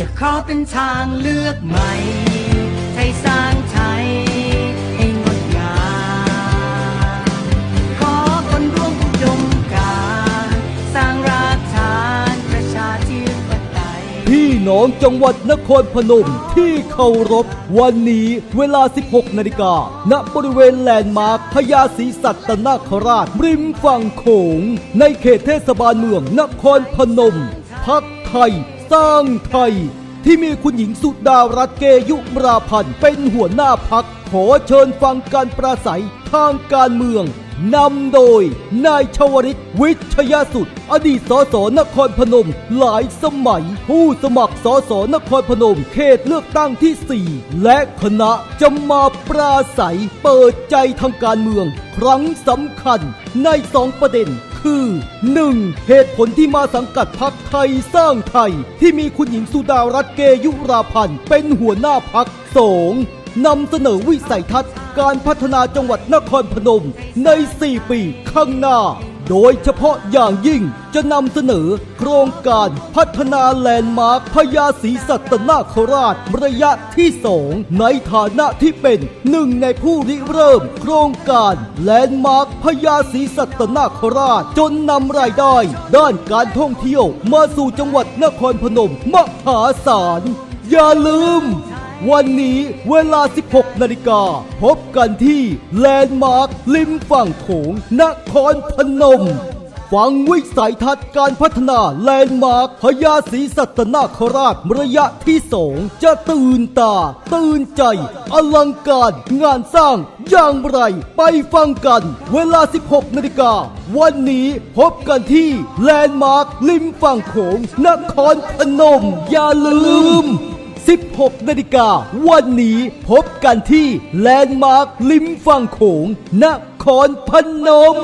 จะขอเป็นทางเลือกใหม่ ไทยสร้างไทยให้งดงามขอคนร่วมอุดมการณ์สร้างรากฐานประชาธิปไตย พี่น้องจังหวัดนครพนมที่เคารพ วันนี้เวลา 16 นาฬิกา ณ บริเวณแลนด์มาร์คพญาศรีสัตนาคราช ริมฝั่งโขง ในเขตเทศบาลเมืองนครพนม พักไทย สร้างไทย ที่มีคุณหญิงสุดารัตน์เกยุราพันธ์เป็นหัวหน้าพัก ขอเชิญฟังการปราศัยทางการเมืองนำโดย นายชวริต วิทยาสุด อดีตสสนครพนม หลายสมัย ผู้สมัครสสนครพนม เขตเลือกตั้งที่ 4 และคณะจะมาปราศัย เปิดใจทางการเมือง ครั้งสำคัญในสองประเด็น คือ 1. เหตุผลที่มาสังกัดพักไทยสร้างไทย ที่มีคุณหญิงสุดารัตน์เกยุราพันธ์เป็นหัวหน้าพัก 2. นำเสนอวิสัยทัศน์ การพัฒนาจังหวัดนครพนมใน 4 ปีข้างหน้า โดยเฉพาะอย่างยิ่งจะนำเสนอโครงการพัฒนาแลนด์มาร์คพญาศรีสัตนาคราชระยะที่2ในฐานะที่เป็นหนึ่งในผู้ริเริ่ม โครงการแลนด์มาร์คพญาศรีสัตนาคราชจนนำรายได้ ด้านการท่องเที่ยวมาสู่จังหวัดนครพนมมหาศาลอย่าลืม วันนี้เวลา 16 นาฬิกา พบกันที่แลนด์มาร์คริมฝั่งโขงนครพนม ฟังวิสัยทัศน์การพัฒนาแลนด์มาร์คพญาศรีสัตนาคราชระยะที่สองจะตื่นตา ตื่นใจ อลังการงานสร้างอย่างไร ไปฟังกัน เวลา 16 นาฬิกา วันนี้พบกันที่แลนด์มาร์คริมฝั่งโขงนครพนม อย่าลืม 16 นาฬิกา วันนี้พบกันที่แลนด์มาร์คลิมฝั่งโขงนครพนม